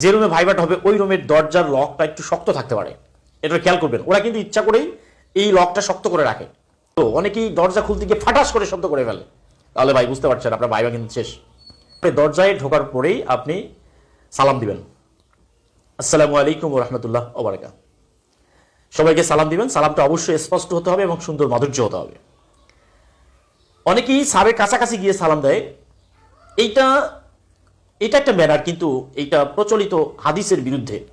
যে রুমে ভাইবাট হবে, ওই রুমের দরজার লকটা একটু শক্ত থাকতে পারে। এটা খেয়াল করবেন। ওরা কিন্তু ইচ্ছা করেই এই লকটা শক্ত করে রাখে। তো অনেকেই দরজা খুলতে গিয়ে ফাটাস করে শব্দ করে ফেলে। তাহলে ভাই বুঝতে পারছেন, আপনার ভাইবা কিন্তু শেষ। দরজায় ঢোকার পরেই আপনি সালাম দিবেন। আসসালামু আলাইকুম রহমতুল্লাহ ওবরাকা সবাইকে সালাম দিবেন। সালামটা অবশ্যই স্পষ্ট হতে হবে এবং সুন্দর মাধুর্য হতে হবে। অনেকেই সারের কাছাকাছি গিয়ে সালাম দেয়। এইটা এটা একটা ম্যানার কিন্তু এইটা প্রচলিত হাদিসের বিরুদ্ধে।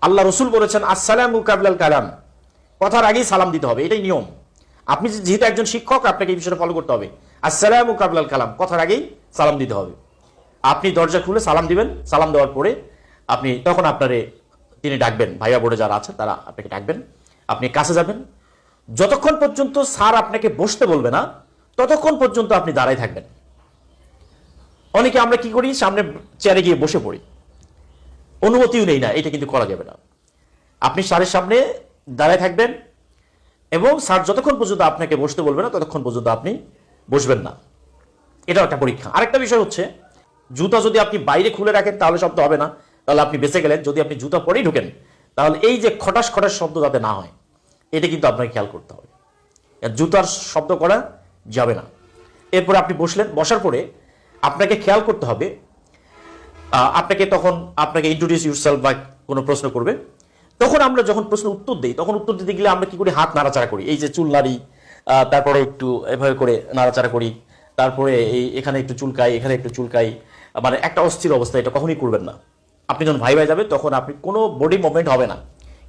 আল্লাহ রসুল বলেছেন, আসসালামু কাবলাল কালাম। কথার আগেই সালাম দিতে হবে, এটাই নিয়ম। আপনি যেহেতু একজন শিক্ষক, আপনাকে এই বিষয়টা ফলো করতে হবে। আসসালামু কাবলাল কালাম। কথার আগেই সালাম দিতে হবে। আপনি দরজা খুলে সালাম দিবেন, সালাম দেওয়ার পরে আপনি তখন আপনারে তিনি ডাকবেন। ভাইয়া বোর্ডে যারা আছেন তারা আপনাকে ডাকবেন। আপনি কাছে যাবেন। যতক্ষণ পর্যন্ত স্যার আপনাকে বসতে বলবে না, ততক্ষণ পর্যন্ত আপনি দাঁড়াই থাকবেন। অনেকে আমরা কি করি? সামনে চেয়ারে গিয়ে বসে পড়ি। অনুমতিও নেই না, এটা কিন্তু করা যাবে না। আপনি স্যারের সামনে দাঁড়ায় থাকবেন এবং স্যার যতক্ষণ পর্যন্ত আপনাকে বসতে বলবে না, ততক্ষণ পর্যন্ত আপনি বসবেন না। এটাও একটা পরীক্ষা। আরেকটা বিষয় হচ্ছে, জুতা যদি আপনি বাইরে খুলে রাখেন, তাহলে শব্দ হবে না। তাহলে আপনি বেঁচে গেলেন। যদি আপনি জুতা পরেই ঢুকেন, তাহলে এই যে খটাস খটাস শব্দ যাতে না হয়, এটা কিন্তু আপনাকে খেয়াল করতে হবে। জুতার শব্দ করা যাবে না। এরপরে আপনি বসলেন, বসার পরে আপনাকে খেয়াল করতে হবে আপনাকে তখন আপনাকে ইন্ট্রোডিউস ইউরসেলফ বা কোনো প্রশ্ন করবে। তখন আমরা যখন প্রশ্ন উত্তর দিই, তখন উত্তর দিতে গেলে আমরা কি করি? হাত নাড়াচাড়া করি। এই যে চুল নাড়ি তারপরে একটু এভাবে করে নাড়াচাড়া করি, তারপরে এই এখানে একটু চুলকাই এখানে একটু চুলকাই মানে একটা অস্থির অবস্থা, এটা কখনই করবেন না। আপনি যখন ভাই ভাই যাবে, তখন আপনি কোনো বডি মুভমেন্ট হবে না,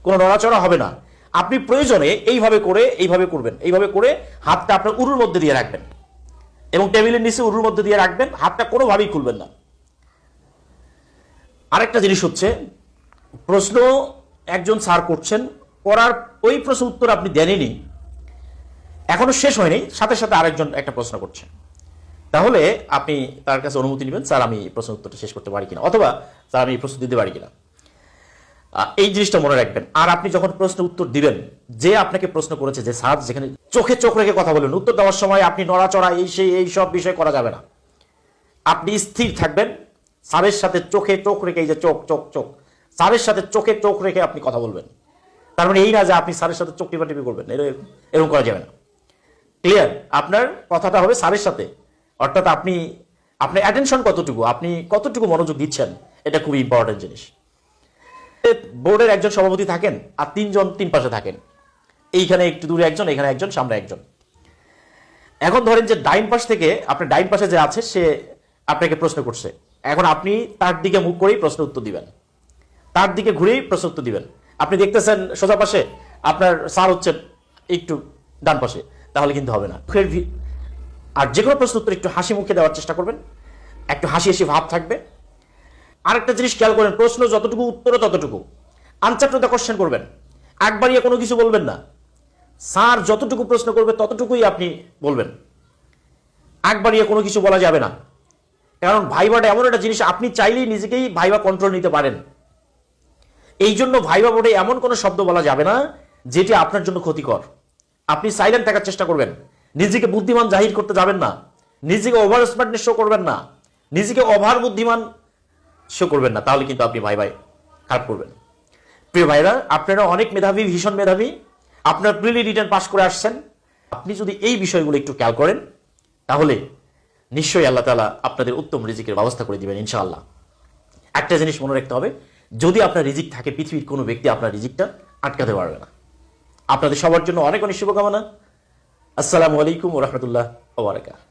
কোনো নড়াচড়া হবে না। আপনি প্রয়োজনে এইভাবে করে, এইভাবে করবেন। এইভাবে করে হাতটা আপনার উরুর মধ্যে দিয়ে রাখবেন। এবং টেবিলের নিচে উরুর মধ্যে দিয়ে রাখবেন, হাতটা কোনোভাবেই খুলবেন না। আরেকটা জিনিস হচ্ছে, প্রশ্ন একজন স্যার করছেন, করার ওই প্রশ্ন উত্তর আপনি দেননি এখনও শেষ হয়নি, সাথে সাথে আরেকজন একটা প্রশ্ন করছে তাহলে আপনি তার কাছে অনুমতি নেবেন, স্যার আমি এই প্রশ্ন উত্তরটা শেষ করতে পারি কিনা, অথবা স্যার আমি এই প্রশ্ন দিতে পারি কিনা। এই জিনিসটা মনে রাখবেন। আর আপনি যখন প্রশ্ন উত্তর দিবেন, যে আপনাকে প্রশ্ন করেছে যে, স্যার, যেখানে চোখে চোখ রেখে কথা বলবেন উত্তর দেওয়ার সময় আপনি নড়াচড়া, এই সেই, এই সব বিষয় করা যাবে না। আপনি স্থির থাকবেন, স্যারের সাথে চোখে চোখ রেখে, এই যে চোখ চোখ চোখ, স্যারের সাথে চোখে চোখ রেখে আপনি কথা বলবেন। তার মানে এই না যে আপনি স্যারের সাথে চোখ টিপাটিপি করবেন এরকম এরকম করা যাবে না। ক্লিয়ার আপনার কথাটা হবে স্যারের সাথে। অর্থাৎ আপনি, আপনার অ্যাটেনশন কতটুকু, আপনি কতটুকু মনোযোগ দিচ্ছেন, এটা খুবই ইম্পর্টেন্ট জিনিস। বোর্ডের একজন সভাপতি থাকেন আর তিনজন তিন পাশে থাকেন। এইখানে একটু দূরে একজন, এখানে একজন, সামনে একজন। এখন ধরেন যে ডাইন পাশ থেকে, আপনার ডাইন পাশে যে আছে, সে আপনাকে প্রশ্ন করছে। এখন আপনি তার দিকে মুখ করেই প্রশ্ন উত্তর দিবেন। তার দিকে ঘুরেই প্রশ্ন উত্তর দিবেন। আপনি দেখতেছেন সোজা পাশে, আপনার স্যার হচ্ছে একটু ডান পাশে। তাহলে কিন্তু হবে না। ফের আর যে কোনো প্রশ্ন উত্তর একটু হাসি মুখে দেওয়ার চেষ্টা করবেন। একটু হাসি হাসি ভাব থাকবে। আরেকটা জিনিস খেয়াল করেন, প্রশ্ন যতটুকু উত্তরও ততটুকু। আনসার টু দ্য কোশ্চেন করবেন। একবারিয়ে কোনো কিছু বলবেন না। স্যার যতটুকু প্রশ্ন করবে, ততটুকুই আপনি বলবেন। একবারিয়ে কোনো কিছু বলা যাবে না। কারণ ভাইবাটা এমন একটা জিনিস, আপনি চাইলেই নিজেকেই ভাইবা কন্ট্রোল নিতে পারেন। এই জন্য ভাইবা বোর্ডে এমন কোনো শব্দ বলা যাবে না, যেটি আপনার জন্য ক্ষতিকর। আপনি সাইলেন্ট থাকার চেষ্টা করবেন। নিজেকে বুদ্ধিমান জাহির করতে যাবেন না। নিজেকে ওভার স্মার্টনেস শো করবেন না। নিজেকে ওভার বুদ্ধিমান শো করবেন না, তাহলে কিন্তু আপনি ভাই ভাই খারাপ করবেন। প্রিয় ভাইরা আপনারা অনেক মেধাবী, ভীষণ মেধাবী। আপনার প্রিলি রিটার্ন পাস করে আসছেন। আপনি যদি এই বিষয়গুলো একটু খেয়াল করেন, তাহলে নিশ্চয়ই আল্লাহ তালা আপনাদের উত্তম রিজিকের ব্যবস্থা করে দিবেন, ইনশাআল্লাহ। একটা জিনিস মনে রাখতে হবে, যদি আপনার রিজিক থাকে, পৃথিবীর কোনো ব্যক্তি আপনার রিজিকটা আটকাতে পারবে না। আপনাদের সবার জন্য অনেক অনেক শুভকামনা। আসসালামু আলাইকুম রহমতুল্লাহ ওবরাকাত